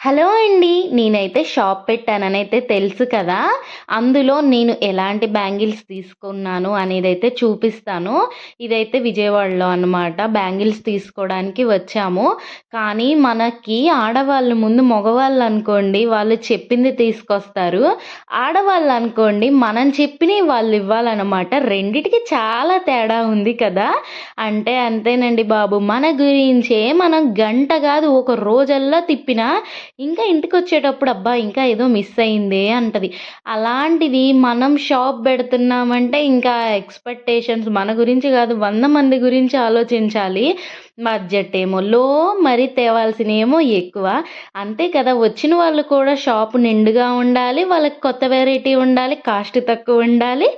Hello అండి నేనైతే shop పెట్టాననైతే తెలుసు కదా. అందులో నేను ఎలాంటి బ్యాంగిల్స్ తీసుకున్నాను అనేది అయితే చూపిస్తాను. ఇదైతే విజయవాడలో అనమాట బ్యాంగిల్స్ తీసుకోవడానికి వచ్చాము. కానీ మనకి ఆడవాళ్ళు ముందు మగవాళ్ళు అనుకోండి వాళ్ళు చెప్పింది తీసుకొస్తారు. ఆడవాళ్ళు అనుకోండి మనం చెప్పినవి వాళ్ళు ఇవ్వాలన్నమాట. రెండిటికి చాలా తేడా ఉంది కదా. అంటే అంతేనండి బాబు మన గురించే మనం గంట కాదు ఒక రోజల్లా తిప్పినా ఇంకా ఇంటికి వచ్చేటప్పుడు అబ్బా ఇంకా ఏదో మిస్ అయిందే అంటది. అలాంటిది మనం షాప్ పెడుతున్నామంటే ఇంకా ఎక్స్పెక్టేషన్స్ మన గురించి కాదు వంద మంది గురించి ఆలోచించాలి. బడ్జెట్ ఏమో లో మరి తేవాల్సినేమో ఎక్కువ. అంతే కదా వచ్చిన వాళ్ళు కూడా షాపు నిండుగా ఉండాలి వాళ్ళకి కొత్త వెరైటీ ఉండాలి కాస్ట్ తక్కువ ఉండాలి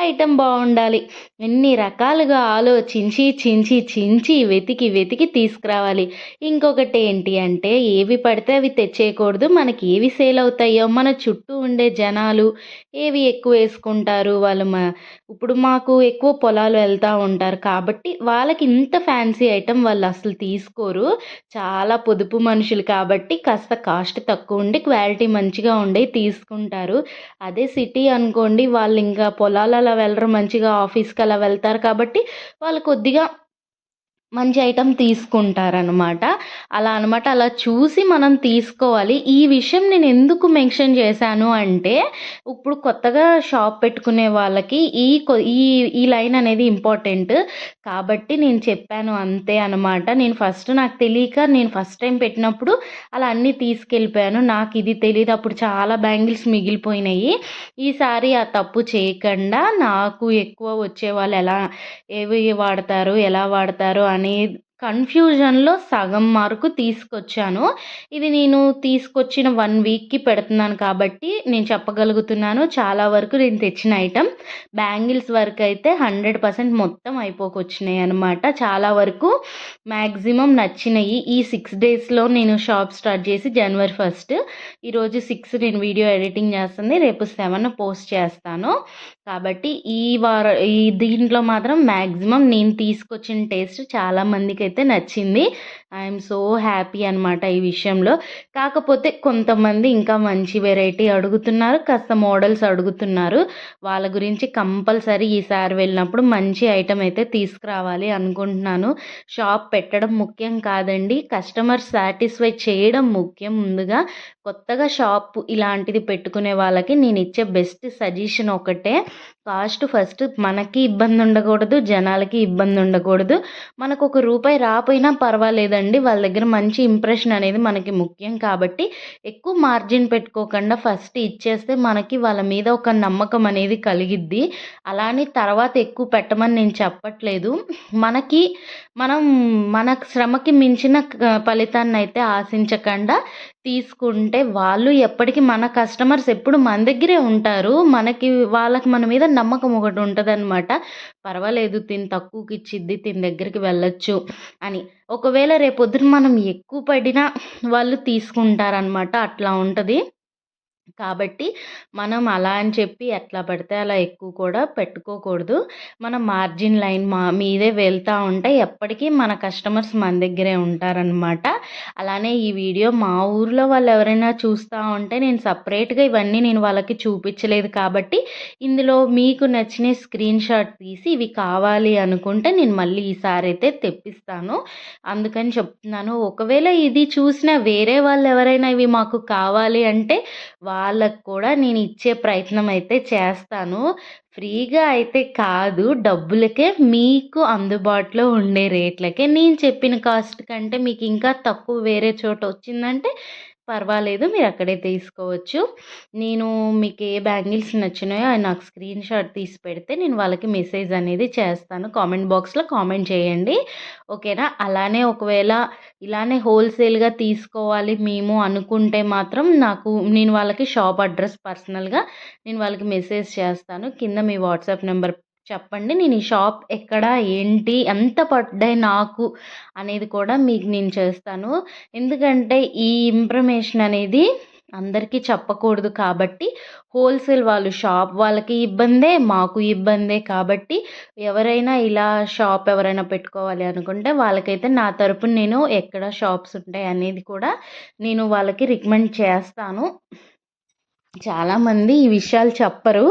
ఐటెం బాగుండాలి. ఎన్ని రకాలుగా ఆలోచించి చించి చించి వెతికి వెతికి తీసుకురావాలి. ఇంకొకటి ఏంటి అంటే ఏవి పడితే అవి తెచ్చేయకూడదు మనకి ఏవి సేల్ అవుతాయో మన చుట్టూ ఉండే జనాలు ఏవి ఎక్కువ వేసుకుంటారు వాళ్ళు మా ఇప్పుడు మాకు ఎక్కువ పొలాలు వెళ్తూ ఉంటారు కాబట్టి వాళ్ళకి ఇంత ఫ్యాన్సీ ఐటెం వాళ్ళు అసలు తీసుకోరు. చాలా పొదుపు మనుషులు కాబట్టి కాస్త కాస్ట్ తక్కువ ఉండి క్వాలిటీ మంచిగా ఉండి తీసుకుంటారు. అదే సిటీ అనుకోండి వాళ్ళు ఇంకా పొలాలు అలా వెళ్ళరు మంచిగా ఆఫీస్కి అలా వెళ్తారు కాబట్టి వాళ్ళు కొద్దిగా మంచి ఐటెం తీసుకుంటారనమాట అలా అనమాట అలా చూసి మనం తీసుకోవాలి. ఈ విషయం నేను ఎందుకు మెన్షన్ చేశాను అంటే ఇప్పుడు కొత్తగా షాప్ పెట్టుకునే వాళ్ళకి ఈ ఈ ఈ లైన్ అనేది ఇంపార్టెంట్ కాబట్టి నేను చెప్పాను అంతే అనమాట నేను ఫస్ట్ నాకు తెలియక నేను ఫస్ట్ టైం పెట్టినప్పుడు అలా అన్నీ తీసుకెళ్ళిపోయాను. నాకు ఇది తెలియదు అప్పుడు చాలా బ్యాంగిల్స్ మిగిలిపోయినాయి. ఈసారి ఆ తప్పు చేయకుండా నాకు ఎక్కువ వచ్చే వాళ్ళు ఎలా ఏవి వాడతారు ఎలా వాడతారు అని need కన్ఫ్యూజన్లో సగం మార్కు తీసుకొచ్చాను. ఇది నేను తీసుకొచ్చిన వన్ వీక్కి పెడుతున్నాను కాబట్టి నేను చెప్పగలుగుతున్నాను. చాలా వరకు నేను తెచ్చిన ఐటమ్ బ్యాంగిల్స్ వరకు అయితే హండ్రెడ్ పర్సెంట్ మొత్తం అయిపోకొచ్చినాయి అనమాట చాలా వరకు మ్యాక్సిమం నచ్చినాయి. ఈ సిక్స్ డేస్లో నేను షాప్ స్టార్ట్ చేసి జనవరి ఫస్ట్. ఈరోజు సిక్స్ నేను వీడియో ఎడిటింగ్ చేస్తుంది. రేపు సెవెన్ పోస్ట్ చేస్తాను. కాబట్టి ఈ వార ఈ దీంట్లో మాత్రం మ్యాక్సిమం నేను తీసుకొచ్చిన టేస్ట్ చాలామందికి అయితే నచ్చింది. ఐఎమ్ సో హ్యాపీ అనమాట ఈ విషయంలో. కాకపోతే కొంతమంది ఇంకా మంచి వెరైటీ అడుగుతున్నారు. కాస్త మోడల్స్ అడుగుతున్నారు. వాళ్ళ గురించి కంపల్సరీ ఈసారి వెళ్ళినప్పుడు మంచి ఐటెం అయితే తీసుకురావాలి అనుకుంటున్నాను. షాప్ పెట్టడం ముఖ్యం కాదండి. కస్టమర్ సాటిస్ఫై చేయడం ముఖ్యం ముందుగా. కొత్తగా షాప్ ఇలాంటిది పెట్టుకునే వాళ్ళకి నేను ఇచ్చే బెస్ట్ సజెషన్ ఒకటే. కాస్ట్ ఫస్ట్ మనకి ఇబ్బంది ఉండకూడదు జనాలకి ఇబ్బంది ఉండకూడదు. మనకు ఒక రూపాయి రాపోయినా పర్వాలేదండి. వాళ్ళ దగ్గర మంచి ఇంప్రెషన్ అనేది మనకి ముఖ్యం కాబట్టి ఎక్కువ మార్జిన్ పెట్టుకోకుండా ఫస్ట్ ఇచ్చేస్తే మనకి వాళ్ళ మీద ఒక నమ్మకం అనేది కలిగిద్ది. అలానే తర్వాత ఎక్కువ పెట్టమని నేను చెప్పట్లేదు. మనకి మనం మన శ్రమకి మించిన ఫలితాన్ని అయితే ఆశించకుండా తీసుకుంటే వాళ్ళు ఎప్పటికీ మన కస్టమర్స్ ఎప్పుడు మన దగ్గరే ఉంటారు. మనకి వాళ్ళకి మన మీద నమ్మకం ఒకటి ఉంటుంది అనమాట పర్వాలేదు తిని తక్కువకి ఇచ్చిద్ది తిని దగ్గరికి వెళ్ళొచ్చు అని. ఒకవేళ రేపొద్దున మనం ఎక్కువ పడినా వాళ్ళు తీసుకుంటారనమాట అట్లా ఉంటుంది. కాబట్టి మనం అలా అని చెప్పి ఎట్లా పడితే అలా ఎక్కువ కూడా పెట్టుకోకూడదు. మన మార్జిన్ లైన్ మా మీదే వెళ్తూ ఉంటే ఎప్పటికీ మన కస్టమర్స్ మన దగ్గరే ఉంటారనమాట అలానే ఈ వీడియో మా ఊర్లో వాళ్ళు ఎవరైనా చూస్తూ ఉంటే నేను సపరేట్గా ఇవన్నీ నేను వాళ్ళకి చూపించలేదు కాబట్టి ఇందులో మీకు నచ్చిన స్క్రీన్ షాట్ తీసి ఇవి కావాలి అనుకుంటే నేను మళ్ళీ ఈసారి అయితే తెప్పిస్తాను. అందుకని చెప్తున్నాను. ఒకవేళ ఇది చూసిన వేరే వాళ్ళు ఎవరైనా ఇవి మాకు కావాలి అంటే వాళ్ళకు కూడా నేను ఇచ్చే ప్రయత్నం అయితే చేస్తాను. ఫ్రీగా అయితే కాదు. డబ్బులకే మీకు అందుబాటులో ఉండే రేట్లకే. నేను చెప్పిన కాస్ట్ కంటే మీకు ఇంకా తక్కువ వేరే చోట వచ్చిందంటే పర్వాలేదు మీరు అక్కడే తీసుకోవచ్చు. నేను మీకు ఏ బ్యాంగిల్స్ నచ్చినాయో అవి నాకు స్క్రీన్ షాట్ తీసి పెడితే నేను వాళ్ళకి మెసేజ్ అనేది చేస్తాను. కామెంట్ బాక్స్లో కామెంట్ చేయండి. ఓకేనా? అలానే ఒకవేళ ఇలానే హోల్సేల్గా తీసుకోవాలి మేము అనుకుంటే మాత్రం నాకు నేను వాళ్ళకి షాప్ అడ్రస్ పర్సనల్గా నేను వాళ్ళకి మెసేజ్ చేస్తాను. కింద మీ వాట్సాప్ నెంబర్ చెప్పండి నేను ఈ షాప్ ఎక్కడ ఏంటి ఎంత పడ్డాయి నాకు అనేది కూడా మీకు నేను చేస్తాను. ఎందుకంటే ఈ ఇన్ఫర్మేషన్ అనేది అందరికీ చెప్పకూడదు కాబట్టి హోల్సేల్ వాళ్ళు షాప్ వాళ్ళకి ఇబ్బందే మాకు ఇబ్బందే కాబట్టి ఎవరైనా ఇలా షాప్ ఎవరైనా పెట్టుకోవాలి అనుకుంటే వాళ్ళకైతే నా తరపున నేను ఎక్కడ షాప్స్ ఉంటాయి అనేది కూడా నేను వాళ్ళకి రికమెండ్ చేస్తాను. చాలామంది ఈ విషయాలు చెప్పరు.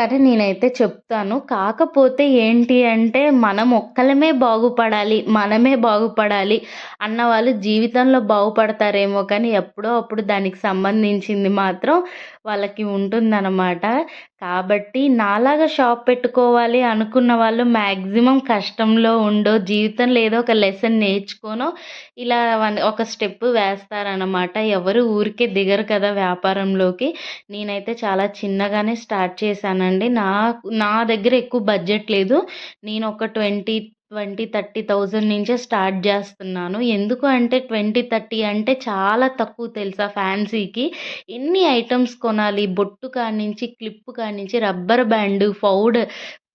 కానీ నేనైతే చెప్తాను. కాకపోతే ఏంటి అంటే మనం ఒక్కలమే బాగుపడాలి మనమే బాగుపడాలి అన్న వాళ్ళు జీవితంలో బాగుపడతారేమో కానీ ఎప్పుడో అప్పుడు దానికి సంబంధించింది మాత్రం వాళ్ళకి ఉంటుందన్నమాట. కాబట్టి నాలాగా షాప్ పెట్టుకోవాలి అనుకున్న వాళ్ళు మ్యాక్సిమం కష్టంలో ఉండో జీవితంలో ఏదో ఒక లెసన్ నేర్చుకోనో ఇలా ఒక స్టెప్ వేస్తారనమాట ఎవరు ఊరికే దిగరు కదా వ్యాపారంలోకి. నేనైతే చాలా చిన్నగానే స్టార్ట్ చేశాను చేశానండి నాకు నా దగ్గర ఎక్కువ బడ్జెట్ లేదు. నేను ఒక ట్వంటీ ట్వంటీ థర్టీ థౌజండ్ నుంచే స్టార్ట్ చేస్తున్నాను. ఎందుకు అంటే ట్వంటీ థర్టీ అంటే చాలా తక్కువ తెలుసా ఫ్యాన్సీకి. ఎన్ని ఐటమ్స్ కొనాలి? బొట్టు కానించి క్లిప్ కానించి రబ్బర్ బ్యాండ్ పౌడర్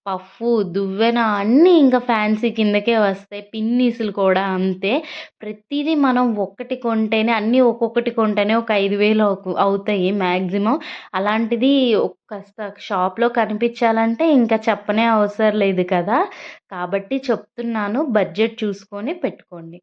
పఫ్ఫు దువ్వెన అన్నీ ఇంకా ఫ్యాన్సీ కిందకే వస్తాయి. పిన్నీసులు కూడా అంతే. ప్రతిదీ మనం ఒక్కటి కొంటేనే అన్నీ ఒక్కొక్కటి కొంటేనే ఒక ఐదు వేలు అవుతాయి మ్యాక్సిమం అలాంటిది కాస్త షాప్లో కనిపించాలంటే ఇంకా చెప్పనే అవసరం లేదు కదా. కాబట్టి చెప్తున్నాను బడ్జెట్ చూసుకొని పెట్టుకోండి.